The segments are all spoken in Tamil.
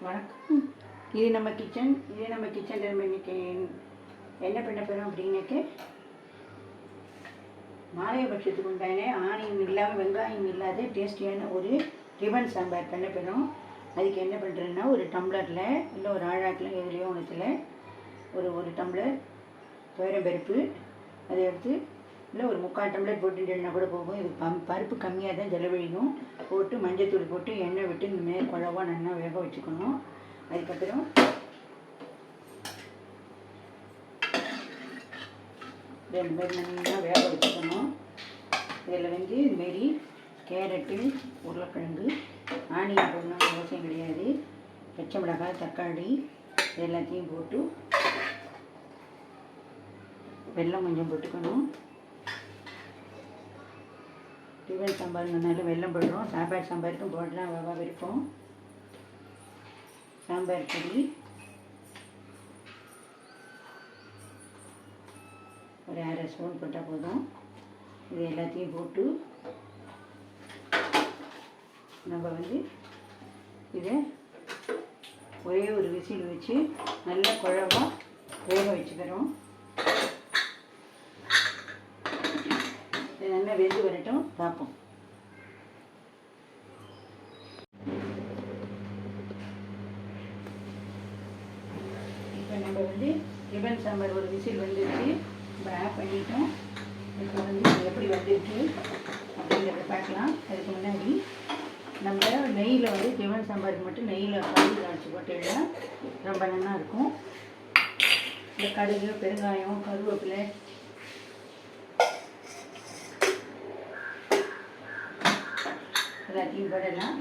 வணக்கம். இது நம்ம கிச்சன் இது நம்ம கிச்சனில் நம்ம இன்னைக்கு என்ன பண்ண போகிறோம் அப்படின்னாக்க மாலையபட்சத்துக்கு உண்டான ஆனியம் இல்லாமல் வெங்காயம் இல்லாத டேஸ்டியான ஒரு ரிபன் சாம்பார் பண்ண போகிறோம் அதுக்கு என்ன பண்ணுறேன்னா ஒரு டம்ளரில் இல்லை ஒரு ஆழாக்கில் எதுலேயோ ஒன்றுத்தில் ஒரு ஒரு டம்ளர் துவரம்பருப்பு அதை எடுத்து இல்லை ஒரு முக்கால் டம்ளர் போட்டுட்டேன்னா கூட போகும். இது பம் பருப்பு கம்மியாக தான் செலவழிக்கும் போட்டு மஞ்சத்தூள் போட்டு எண்ணெய் விட்டு இந்த மாதிரி குழவா நல்லா வேக வச்சுக்கணும். அதுக்கப்புறம் ரெண்டு மாதிரி நல்லா வேக வச்சுக்கணும். இதில் வந்து இதுமாரி கேரட்டு உருளைக்கிழங்கு ஆனியன் போடணும் அவசியம் கிடையாது. பச்சை மிளகாய் தக்காளி இது எல்லாத்தையும் போட்டு வெல்லம் கொஞ்சம் போட்டுக்கணும். டிஃபன் சாம்பார்னால வெள்ளம் போடுறோம். சாம்பார் சாம்பாருக்கும் போடலாம் வவா இருக்கும் சாம்பார் பொடி. ஒரு அரை ஸ்பூன் போட்டால் போதும். இது எல்லாத்தையும் போட்டு நம்ம வந்து இதை ஒரே ஒரு விசில் வச்சு நல்ல குழவா வேக வச்சுக்கிறோம். இது வெந்து வரட்டும் பார்ப்போம். இப்போ நம்ம வந்து ரிபன் சாம்பார் ஒரு விசில் வந்துருச்சு. இப்போ ஆஃப் பண்ணிட்டோம். இப்போ வந்து எப்படி வந்துருக்கு அப்படிங்கிறத பார்க்கலாம். அதுக்கு முன்னாடி நம்ம நெய்யில் வந்து டிஃபன் சாம்பாருக்கு மட்டும் நெய்யில் கடுகு காய்ச்சி போட்டுடலாம் ரொம்ப நல்லா இருக்கும். இந்த கடுகு பெருங்காயம் கருவேப்பிலை எல்லாத்தையும் போடலாம்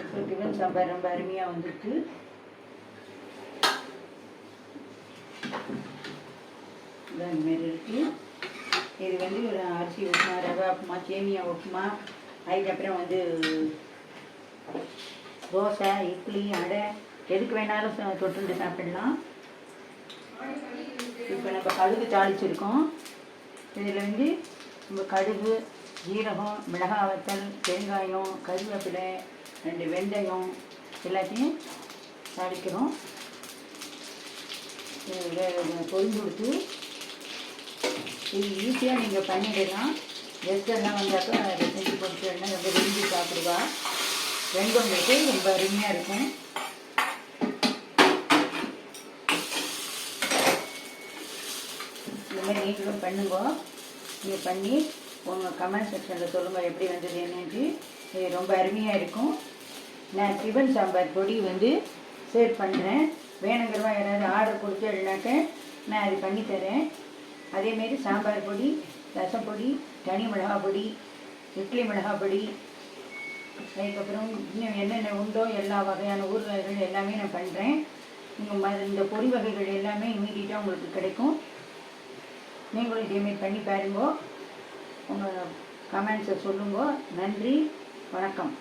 இப்போ டிஃபன் சாம்பார் ரொம்ப அருமையாக வந்துருக்கு. இந்த மாதிரி இருக்கு. இது வந்து ஒரு அரிசி உப்புமா ரவை உப்புமா சேமியா உப்புமா. அதுக்கப்புறம் வந்து தோசை இட்லி அடை. எதுக்கு வேணாலும் தொட்டுண்டு சாப்பிடலாம். இப்போ நம்ம கடுகு தாளிச்சிருக்கோம். இதில் வந்து நம்ம கடுகு ஜீரகம் மிளகாய் வத்தல் தேங்காயம் கருவேப்பிலை ரெண்டு வெந்தயம் எல்லாத்தையும் தாளிக்கிறோம். பொரிஞ்சு கொடுத்து இது ஈஸியாக நீங்கள் பண்ணிடலாம். கெஸ்டெல்லாம் வந்தாக்கா அதை செஞ்சு கொடுத்துருந்தா ரொம்ப விரும்பி சாப்பிடுவா. வெண்பொங்கலுக்கு ரொம்ப அருமையாக இருக்கும். இந்த மாதிரி நீங்களும் பண்ணுங்க. நீங்கள் பண்ணி உங்கள் கமெண்ட் செக்ஷனில் சொல்லுங்கள் எப்படி வந்தது என்னன்ட்டு இது ரொம்ப அருமையாக இருக்கும். நான் டிஃபன் சாம்பார் பொடி வந்து சேர் பண்ணுறேன் வேணுங்கிறவா யாராவது ஆர்டர் கொடுத்தேன்னாக்க நான் அது பண்ணி தரேன். அதேமாரி சாம்பார் பொடி ரசம் பொடி தனி மிளகா பொடி இட்லி மிளகா பொடி. அதுக்கப்புறம் இன்னும் என்னென்ன உண்டோ எல்லா வகையான ஊறுகாய்கள் எல்லாமே நான் பண்ணுறேன் நீங்கள் ம இந்த பொடி வகைகள் எல்லாமே இமீடியட்டாக உங்களுக்கு கிடைக்கும். நீங்களும் இதேமாரி பண்ணி பாருங்கோ. உங்கள் கமெண்ட்ஸை சொல்லுங்க. நன்றி. வணக்கம்.